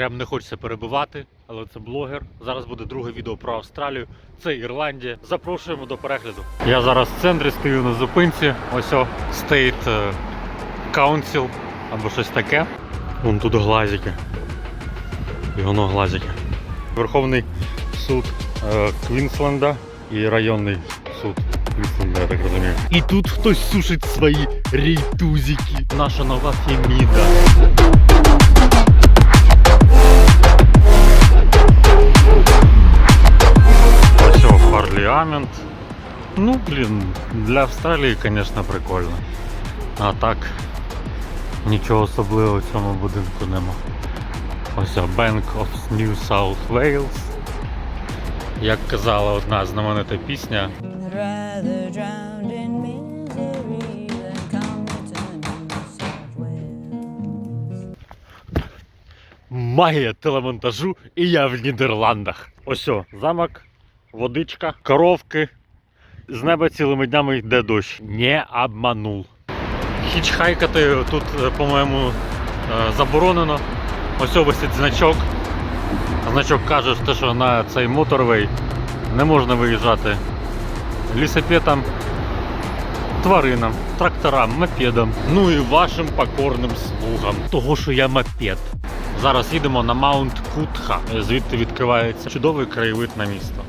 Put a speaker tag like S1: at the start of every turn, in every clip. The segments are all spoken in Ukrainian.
S1: Прям не хочеться перебивати, але це блогер. Зараз буде друге відео про Австралію. Це Ірландія. Запрошуємо до перегляду. Я зараз в центрі стою на зупинці. Ось о, State е, Council або щось таке. Вон тут глазики. І воно глазики. Верховний суд е, Квінсленда і районний суд Квінсленда, я так розумію. І тут хтось сушить свої рейтузики. Наша нова Феміда. Ну, блін, для Австралії, звісно, прикольно. А так, нічого особливого в цьому будинку нема. Ось Bank of New South Wales. Як казала одна знаменита пісня, магія телемонтажу і я в Нідерландах. Ось о, замок, водичка, коровки. З неба цілими днями йде дощ. Не обманув. Хічхайкати тут, е, по-моєму, е, заборонено. Ось висить значок. Значок каже, що на цей моторвей не можна виїжджати лісопетам, тваринам, тракторам, мопедам. Ну і вашим покорним слугам. Того, що я мопед. Зараз їдемо на Маунт Кутха. Звідти відкривається чудовий краєвид на місто.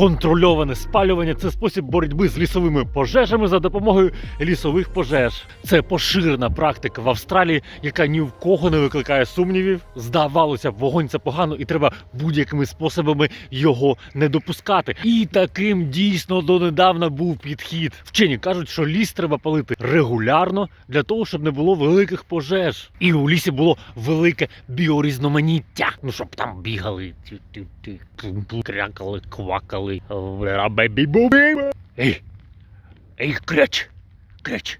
S1: Контрольоване спалювання це спосіб боротьби з лісовими пожежами за допомогою лісових пожеж. Це поширена практика в Австралії, яка ні в кого не викликає сумнівів. Здавалося б, вогонь це погано, і треба будь-якими способами його не допускати. І таким дійсно донедавна був підхід. Вчені кажуть, що ліс треба палити регулярно для того, щоб не було великих пожеж. І у лісі було велике біорізноманіття. Ну щоб там бігали, крякали, квакали. бебі-бубі. Ей, ей, креч, креч. Прикуріть,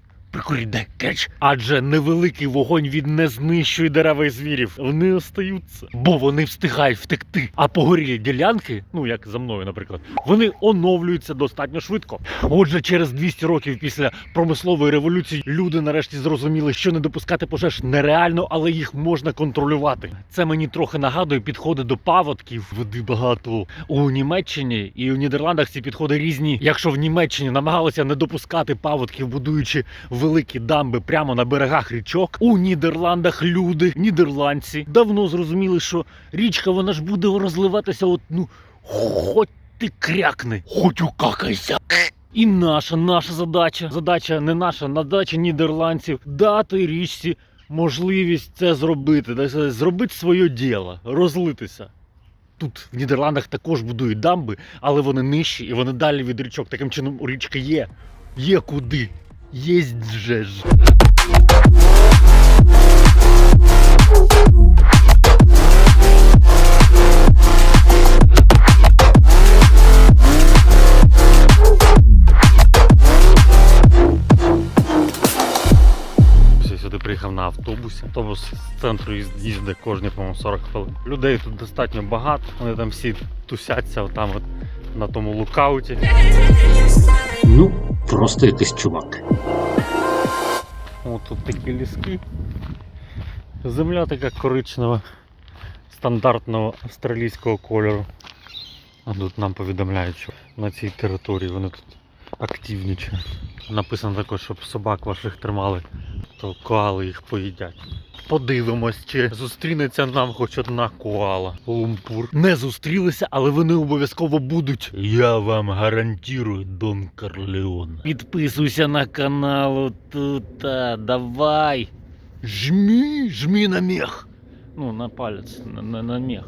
S1: Дай креч. Адже невеликий вогонь він не знищує дерева і звірів. Вони остаються, бо вони встигають втекти. А погорілі ділянки, ну як за мною, наприклад, вони оновлюються достатньо швидко. Отже, через 200 років після промислової революції люди нарешті зрозуміли, що не допускати пожеж нереально, але їх можна контролювати. Це мені трохи нагадує підходи до паводків. Води багато у Німеччині і у Нідерландах ці підходи різні. Якщо в Німеччині намагалися не допускати паводків, будуючи великі дамби прямо на берегах річок, у Нідерландах люди, нідерландці, давно зрозуміли, що річка вона ж буде розливатися, от ну хоч ти крякни, хоч укакайся. І наша, наша задача, задача не наша, задача нідерландців дати річці можливість це зробити, зробити своє діло, розлитися. Тут в Нідерландах також будують дамби, але вони нижчі і вони далі від річок. Таким чином у річки є. Є куди. Єсть же ж. Приїхав на автобусі. Автобус з центру їз- їздить кожні, по-моєму, 40 хвилин. Людей тут достатньо багато. Вони там всі тусяться отам от на тому лукауті.
S2: Ну, просто якийсь чувак.
S1: О, тут такі ліски. Земля така коричнева, стандартного австралійського кольору. А тут нам повідомляють, що на цій території вони тут активнічають. Написано також, щоб собак ваших тримали, то коали їх поїдять. Подивимось, чи зустрінеться нам хоч одна коала. Лумпур. Не зустрілися, але вони обов'язково будуть. Я вам гарантую, Дон Карлеон. Підписуйся на канал тут. Давай. Жмі, жмі на мех. Ну, на палець, на, на, на мех.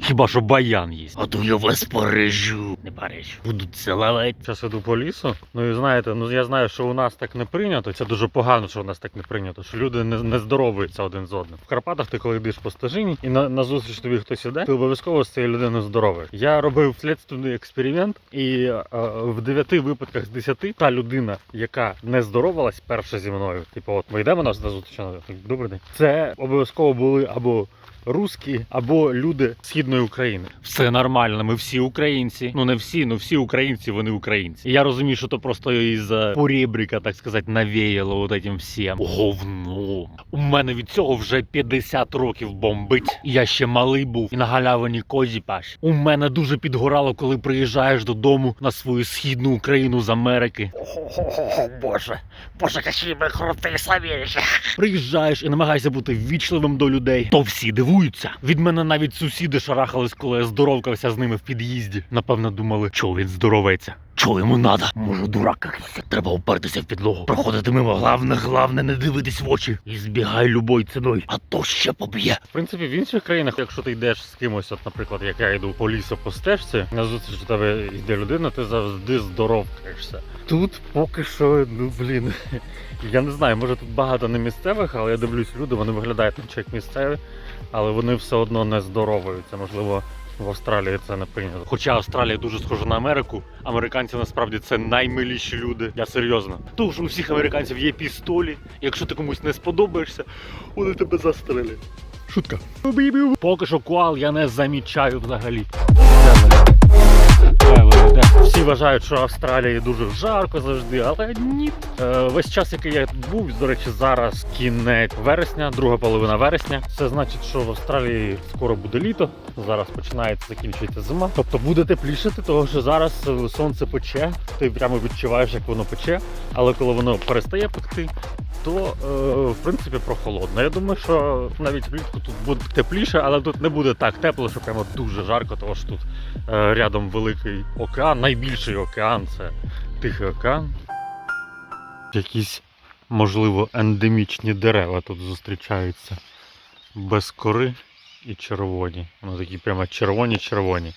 S1: Хіба що баян є. А то я вас порежу. Не Париж. Будуть цілувати. Зараз іду по лісу. Ну і знаєте, ну я знаю, що у нас так не прийнято. Це дуже погано, що у нас так не прийнято. Що люди не, не здоровуються один з одним. В Карпатах ти коли йдеш по стежині і на, на зустріч тобі хтось іде, ти обов'язково з цією людиною здоровий. Я робив слідственний експеримент, і е, в 9 випадках з 10 та людина, яка не здоровалась перша зі мною, типу, от ми йдемо нас на зустріч. Добрий день. Це обов'язково були або русські, або люди східної України. Все нормально, ми всі українці. Ну не всі, ну всі українці, вони українці. Я розумію, що то просто із поребрика, так сказати, навіяло от этим всім. Говно. У мене від цього вже 50 років бомбить. Я ще малий був і на галявині козі паш. У мене дуже підгорало, коли приїжджаєш додому на свою східну Україну з Америки. О, Боже, боже, які ми круті славіші. Приїжджаєш і намагаєшся бути ввічливим до людей, то всі дивуються. Від мене навіть сусіди шарахались, коли я здоровкався з ними в під'їзді. Напевно, думали, чого він здоровається. Чого йому надо? Може, дурак якийсь. Треба упертися в підлогу. Проходити мимо. Главне, главне, не дивитись в очі. І збігай любою ціною, а то ще поб'є. В принципі, в інших країнах, якщо ти йдеш з кимось, от, наприклад, як я йду по лісу по стежці, на зустріч до тебе йде людина, ти завжди здоровкаєшся. Тут поки що, ну блін. Я не знаю, може тут багато не місцевих, але я дивлюсь, люди, вони виглядають наче як місцеві, але вони все одно не здоровуються. Можливо, в Австралії це не прийнято. Хоча Австралія дуже схожа на Америку, американці насправді це наймиліші люди. Я серйозно. Тому що у всіх американців є пістолі. Якщо ти комусь не сподобаєшся, вони тебе застрелять. Шутка. Поки що куал я не замічаю взагалі. Де? Всі вважають, що Австралії дуже жарко завжди, але ні. Е, весь час, який я тут був, до речі, зараз кінець вересня, друга половина вересня. Це значить, що в Австралії скоро буде літо. Зараз починається закінчується зима. Тобто буде теплішати, тому що зараз е, сонце пече. Ти прямо відчуваєш, як воно пече. Але коли воно перестає пекти, то е, в принципі прохолодно. Я думаю, що навіть влітку тут буде тепліше, але тут не буде так тепло, що прямо дуже жарко, тому що тут е, рядом великий океан, найбільший океан це Тихий океан. Якісь, можливо, ендемічні дерева тут зустрічаються. Без кори і червоні. Вони такі прямо червоні-червоні.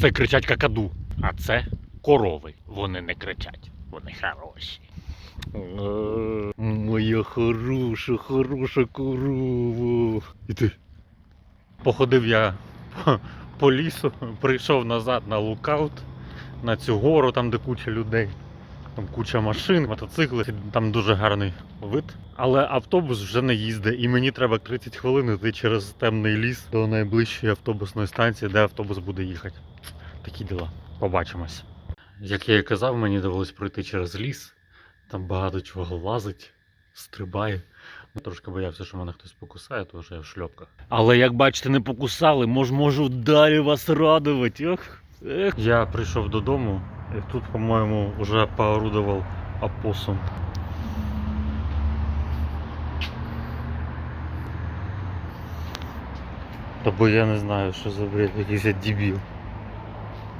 S1: Це кричать какаду, а це корови. Вони не кричать, вони хороші. Е, Моя хороша, хороша корова. І ти. Походив я по- по лісу, прийшов назад на лукаут, на цю гору, там де куча людей. Там куча машин, мотоцикли, там дуже гарний вид. Але автобус вже не їздить, і мені треба 30 хвилин йти через темний ліс до найближчої автобусної станції, де автобус буде їхати. Такі діла. Побачимось. Як я і казав, мені довелось пройти через ліс. Там багато чого лазить, стрибає. Ну, Трошки боявся, що мене хтось покусає, тому що я в шльопках. Але як бачите, не покусали, мож можу далі вас радувати. Ох, ех. Я прийшов додому, і тут, по-моєму, вже поорудував опосум. Та бо я не знаю, що за бред, якийсь я дебіл.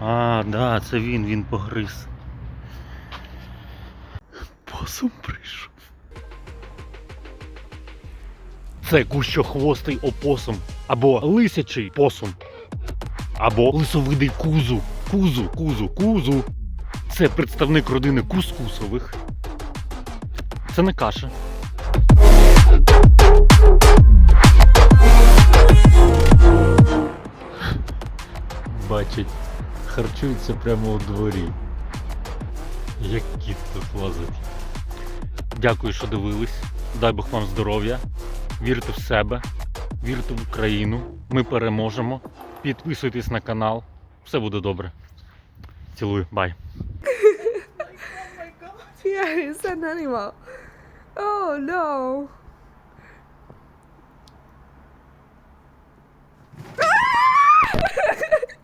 S1: А, да, це він, він погриз. Посум прийшов. Це кущохвостий опосум. Або лисячий посум. Або лисовидий кузу. Кузу, кузу, кузу. Це представник родини кускусових. Це не каша. розміщується прямо у дворі. Як кіт тут лазить. Дякую, що дивились. Дай Бог вам здоров'я. Вірте в себе, вірте в Україну. Ми переможемо. Підписуйтесь на канал. Все буде добре. Цілую, бай.
S3: Yeah, it's an animal. Oh no.